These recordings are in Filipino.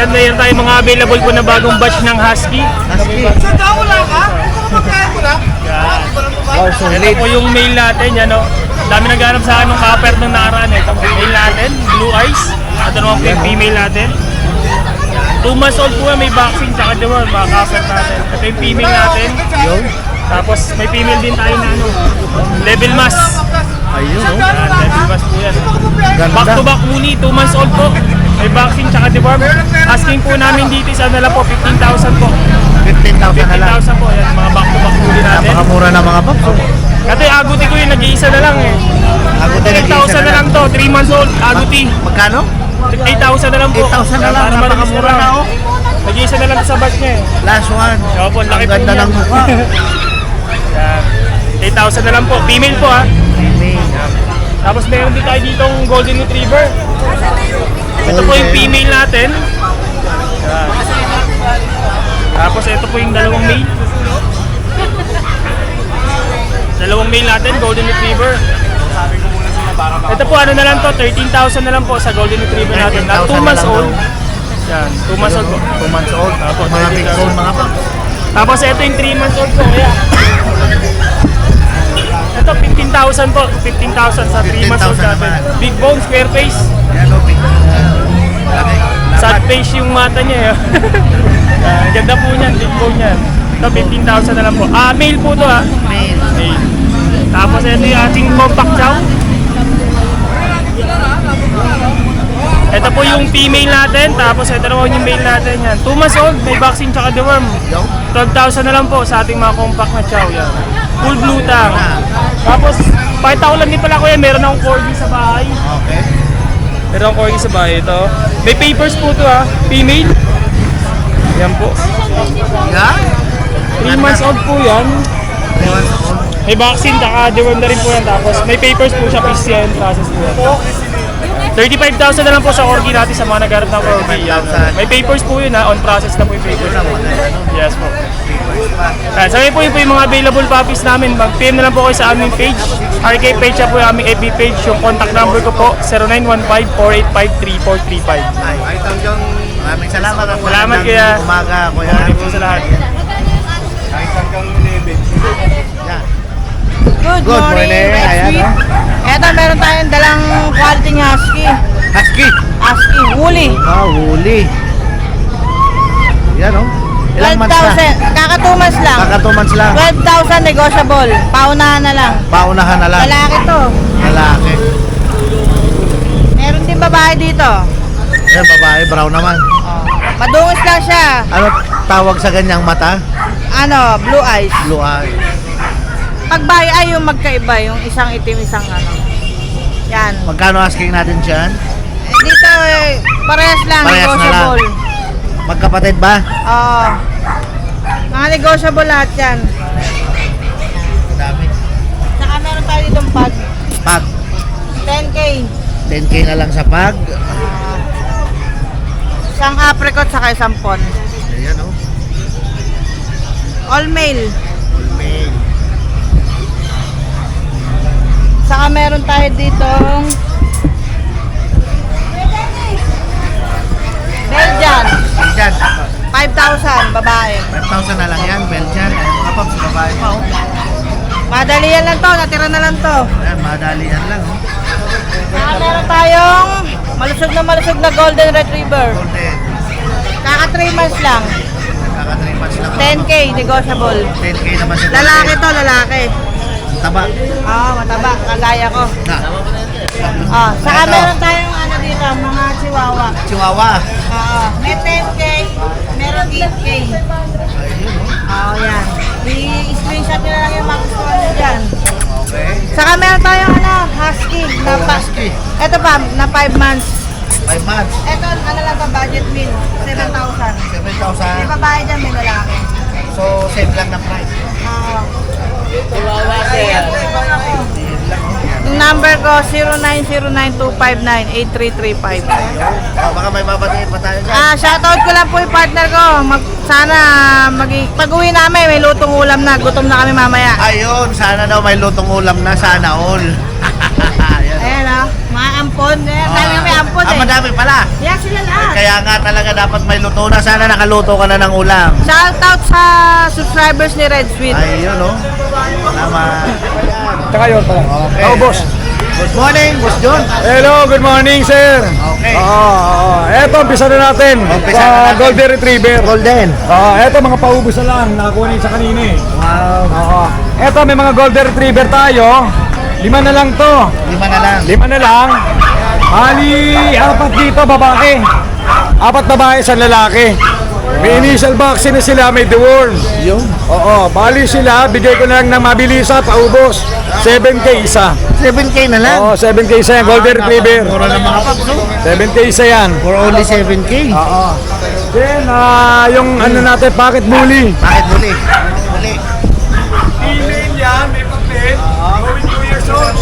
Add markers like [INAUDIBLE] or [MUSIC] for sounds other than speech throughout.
Yan, mayroon tayong mga available po na bagong batch ng Husky. Husky. Oh, Ito solid. po yung mail natin, yan o. Dami naghanap sa anong copper ng nakaraan. Ito po mail natin, blue eyes. Ito naman po yung female natin. 2 months old po yan, may vaccine, tsaka deworm, mga copper natin. Ito yung female natin. Yun. Tapos may female din tayo na ano, level mass. Ayun, oh. Yan, level mass po yan. Back to back muni, 2 months old po. May vaccine tsaka deworm. Asking po namin dito isa na lang po, 15,000 po. 15,000 na lang. 15,000 po, yan, mga back to back muli natin. Napakamura na mga paps. oh. Kasi aguti ko yung nag-iisa na lang eh. Aguti nag-iisa 8,000 na lang to, 3 months old, aguti. Magkano? 8,000 na lang po. 8,000 na lang, Para napakamura na oh. Nag-iisa na lang sa batch niya eh. Last one. Opo, Ang laki po ganda niya. ng mukha. [LAUGHS] Yan. 8,000 na lang po, female po ah. Female. Tapos meron din tayo ditong golden retriever. Ito po yung female natin. Yan. Tapos ito po yung dalawang male. Dalawang male natin, golden retriever. Ito po ano na lang to, 13,000 na lang po sa golden retriever natin. Na 2 13,000 na months old. Yan, 2 months old po. 2 months old. Apo, Mga big 13,000. bone mga paps. Tapos ito yung 3 months old po, kaya. Ito 15,000 po, 15,000 sa 3 months old 15,000 natin. Big bone, square face. Yan o, big Laki. Sad face yung mata niya. eh. [LAUGHS] Ah, ganda po niyan, big bone niyan. Ito 15,000 na lang po. Ah, male po to ah. Male. Male. Tapos ito yung ating compact chow. Ito po yung female natin, tapos ito naman yung male natin yan. 2 months old, may vaccine tsaka deworm. Yung? 12,000 na lang po sa ating mga compact na chow yan. Full blue tang. Tapos, pakita ko lang din pala kuya, meron akong corgi sa bahay. Okay. Meron akong corgi sa bahay ito. May papers po to ha, female. Yan po. Yan. 3 months old po yan. 3 months old. May vaccine, tsaka deworm na rin po yan. Tapos may papers po siya, PCN process po yan. 35,000 na lang po sa corgi natin sa mga nagharap ng corgi. Yan. 35,000. May papers po yun ha, on process na po yung papers. Yes po. Yan, sabi po yun po yung mga available puppies namin. Mag-PM na lang po kayo sa aming page. RK page siya po yung aming FB page. Yung contact number ko po, 0915-485-3435. Ay, Maraming salamat. at Salamat, magandang kuya. Umaga, kuya. You po sa lahat. Yan. Good, Good morning, morning. Red Ayan, Sweet. oh. Eto, meron tayong dalang quality ng husky. Husky. Husky, woolly. Ah, huli. Yan o. Ilang months na? 12,000. Kaka 2 months lang. Kaka 2 months lang. 12,000 negotiable. Paunahan na lang. Paunahan na lang. Lalaki to. Lalaki. Meron din babae dito. Yan, babae. Brown naman. Oh. Madungis lang siya. Ano tawag sa ganyang mata? Ano, blue eyes. Blue eye. Pag bahay ay yung magkaiba, yung isang itim, isang ano. Yan. Magkano asking natin dyan? Eh, Dito, eh, parehas lang, Parehas na negotiable. Magkapatid ba? Oo. Mga negotiable lahat yan. Dami. Saka meron tayo ditong pag Pag. 10K. 10k na lang sa pag. Ah, isang apricot saka isang pon. Ayan o. All male. May. Saka meron tayo ditong Belgian. Dyan. 5,000 babae. 5,000 na lang yan. Belgian. Mga paps, babae pa o. Madali yan lang to, natira na lang to. Ayan, madalian lang o. Saka meron tayong malusog na malusog na golden retriever. Golden. Kaka 3 months lang. Kaka 3 months lang. 10k negotiable. 10k naman sa Lalaki to, lalaki. Taba. Ah, mataba, kagaya ko. Na. Ah, saka meron tayong ano dito, mga chihuahua. Chihuahua. Oo. May 10K, meron 8K. Ayun o. Oo, yan. I-screenshot nyo na lang yung mga gusto nyo dyan. Okay. Saka meron tayong ano, husky. Na Oh, pa, husky. Ito pa, na 5 months. 5 months. Ito, ano lang to, budget meal. 7,000. 'Di 7,000. ba babae dyan, may lalaki. So, same lang na price. Oo. Same lang number ko, 0909-259-8335. Oh, baka may babatiin pa tayo dyan. Ah, shoutout ko lang po yung partner ko. Mag, sana mag pag-uwi namin, may lutong ulam na. Gutom na kami mamaya. Ayun, sana daw may lutong ulam na sana all. [LAUGHS] Ayan. Ayan ah, Mga ampon. Eh, nga may ampon Ah, eh. madami pala. Yan sila lahat. Kaya nga talaga dapat may luto na. Sana nakaluto ka na ng ulam. Shout out sa subscribers ni Red Sweet. Ayun, no? Tama. Tsaka yun pala. Okay. Oh, boss. Good morning, Boss John. Hello, good morning, sir. Okay. Oo, oo. Eto, umpisa na natin. Umpisa Sa na natin. Golden Retriever. Golden. Oo, eto, mga paubos na lang. Nakakuha na yun sa kanina eh. Wow. Oo. Eto, may mga Golden Retriever tayo. Lima na lang to. Lima na lang. Lima na lang. Hali, apat dito, babae. Apat babae, sa lalaki. May initial vaccine na sila, may deworm. Yung? Oo, bali sila, bigay ko na lang ng mabilisa, paubos. 7K isa. 7K na lang. Oo, 7K isa yan, Golden Retriever. Mura ng mga paps, no? 7K isa yan. For only 7K. Oo. Then, ah, yung ano natin, pocket bully. Bakit muli? Muli. Female yan, may papel. Going 2 years old.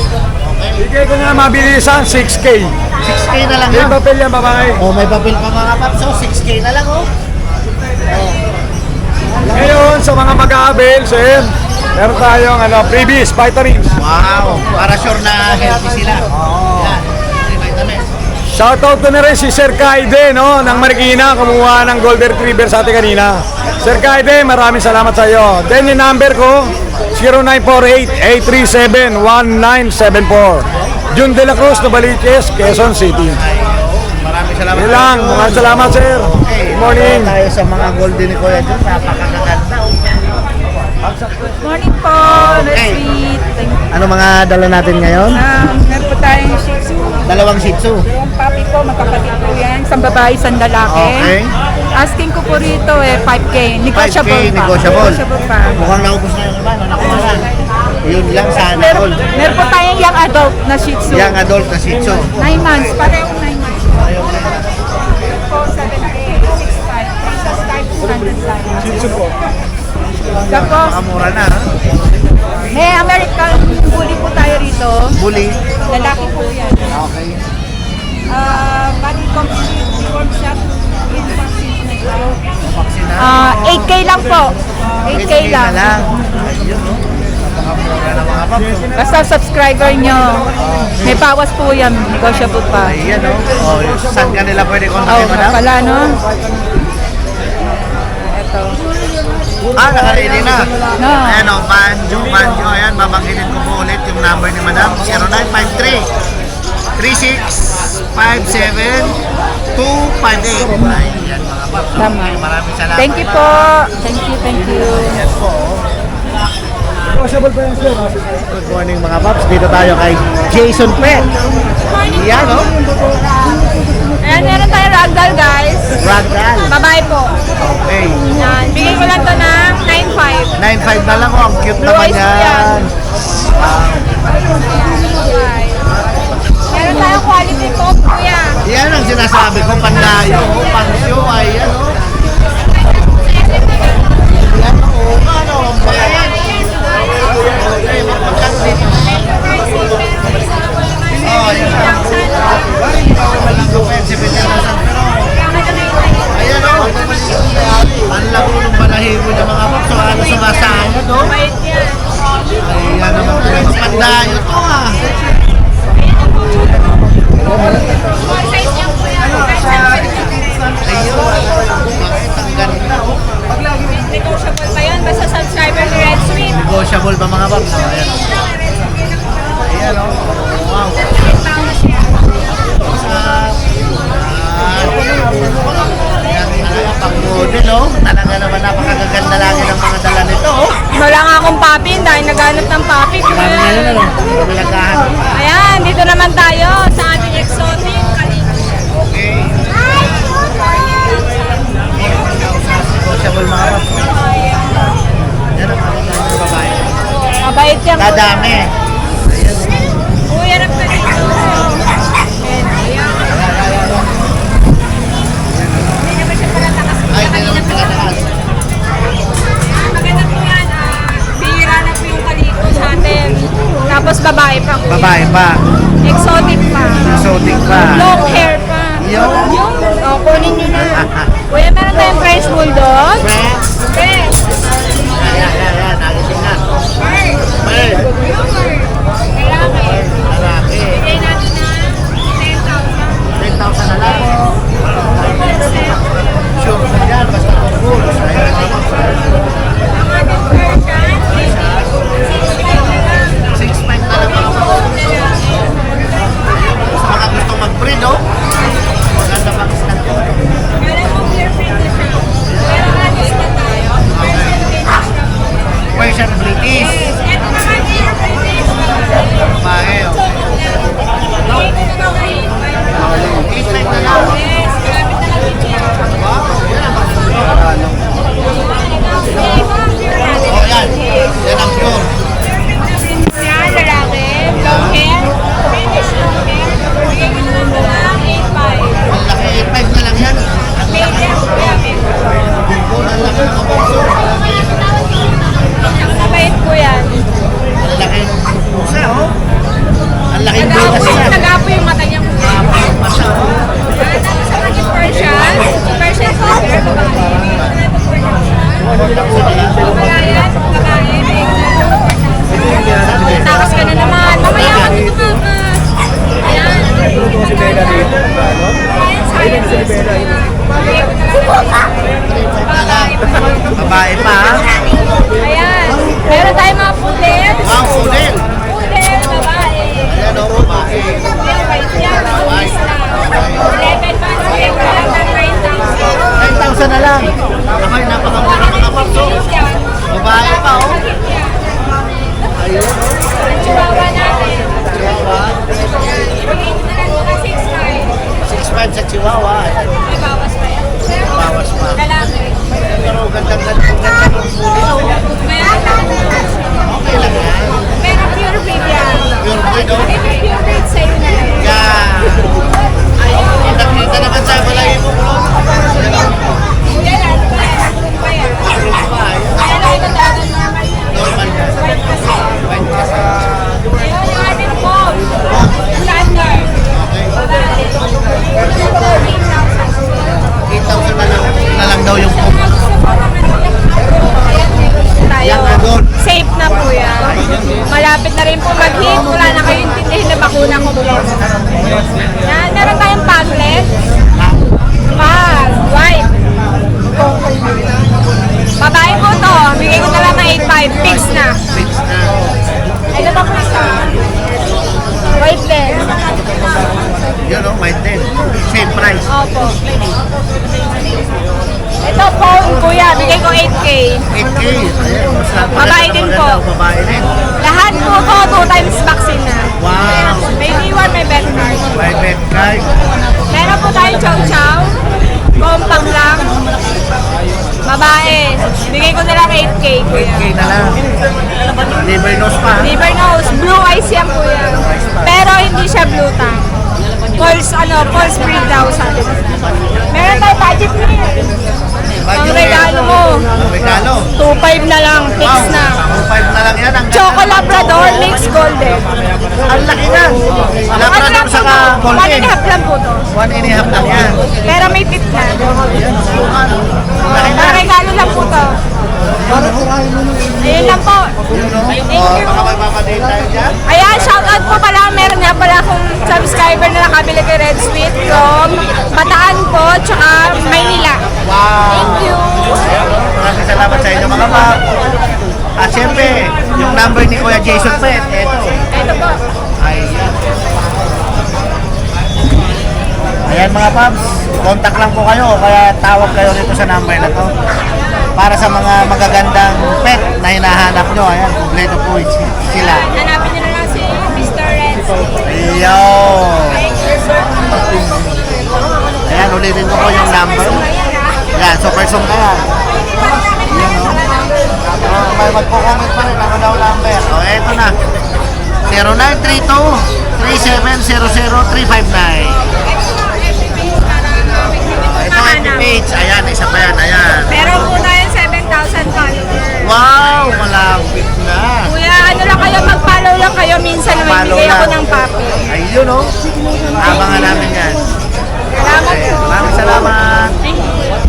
Bigay ko na mabilisan, 6K. 6K na lang May yan. papel yan, babae. Oh, may papel pa mga paps, oh. 6K na lang, oh. Ngayon, sa mga mag-aabil, sir, meron tayong ano, previous vitamins. Wow. Para sure na healthy sila. Yan. Three vitamins. Shoutout ko na rin si Sir Kaide, no, ng Marikina, kumuha ng Golden Retriever sa atin kanina. Sir Kaide, maraming salamat sa iyo. Then yung number ko, 0948-837-1974. Jun De La Cruz, Novaliches, Quezon City. Maraming salamat. Yun lang, maraming salamat sir. Morning. Tayo sa mga golden ni Kuya John. Napakaganda. Morning po, Okay. Sweet. Ano mga dala natin ngayon? Um, meron po tayong Shih Tzu. Dalawang Shih Tzu. Yung puppy ko, magkapatid po yan. Isang babae, isang lalaki. Okay. Asking ko po rito eh, 5K. Negotiable 5K, pa. negotiable. Negotiable pa. Mukhang naubos na yung iba? Nakuha lang. Yun lang sana Meron, meron po tayong young adult na Shih Tzu. Young adult na Shih Tzu. 9 months, parehong Shih po. Tapos, Makamura na, ha? may American bully po tayo rito. Bully. Lalaki po yan. Okay. Ah, body complete, deform shot, in vaccine na ito. Vaccine na. Ah, 8K lang po. 8K lang. lang. Ayun, no? Napakamura na mga paps. oh. Basta subscriber nyo. May bawas po yan. Negotiable pa. Ayan, no? Oh, saan ka nila pwede Oh, kontakin, nga madam? pala, no? Ito. Ah, nakaready na. No. Ayan o, Banjo, Banjo. Ayan, babanggitin ko po ulit yung number ni Madam. 0953 36 57 258. Ayan, mga. Tama. Maraming salamat. Thank you po. Thank you, thank you. Ayan po. Oh. Possible pa yan sir. Good morning mga paps. Dito tayo kay Jason Pet. Ayan o. Ayan, meron tayong ragdoll, guys. Ragdoll. Babae po. Okay. Yan. Bigay ko lang to ng 9.5. 9.5 na lang o. Ang cute Blue naman eyes po yan. yan. Meron tayong quality po, kuya. Yan ang sinasabi ko. Pandayo. Pansyo. Ayan o. dami. Chihuahua. May bawas pa yan. Bawas pa. Lalaki. Pero gandang ganda ng oh. Meron lang. Okay lang yan. Pero pure breed yan. Pure breed, oh. Ito pure breed sa'yo na lang. Yan. Nakita naman sa balay mo bro. Yan lang. Pa. Liver nose, blue eyes yan, kuya. Pero hindi siya blue tongue. Pulse, ano, pulse breed daw nila. Meron tayong budget meal. Ang regalo mo. Ang regalo. 2.5 na lang, fix Wow. na. 2.5 na lang yan. Ang Choco Labrador mixed golden. Ang laki na. Labrador sa ka One golden. and a half lang po to. One and a half lang yan. Pero may tip na. Ano? Laki na. Ang regalo lang po to. Ayun lang po. Thank Oh, you. Ayan, shoutout po pala. Meron nga pala akong subscriber na nakabili kay Red Sweet from Bataan po, tsaka Maynila. Wow. Thank you. Maraming salamat sa inyo mga ma'am. At syempre, yung number ni Kuya Jason Pet, eto. Ito po. Ayan. Ayan mga paps, contact lang po kayo kaya tawag kayo dito sa number na to. Para sa mga magagandang pet na hinahanap nyo, ayan, kompleto po sila. Hanapin niyo na lang si Mr. Red Sweet. Yo! Ayan, ulitin ko po yung number. Ayan, super song ka yan. Ayan, o. Ah, may magko-comment pa rin, ako daw number. O, eto na. 0932-3700-359. Ito ang page. Ayan, isa pa yan. Ayan. Meron po tayong 7,000 followers. Wow! Malapit na. Kuya, ano lang kayo, mag-follow lang kayo. Minsan Follow bigay ako ng papi. Ayun, o. Abangan namin yan. Salamat po. maraming salamat. Thank you.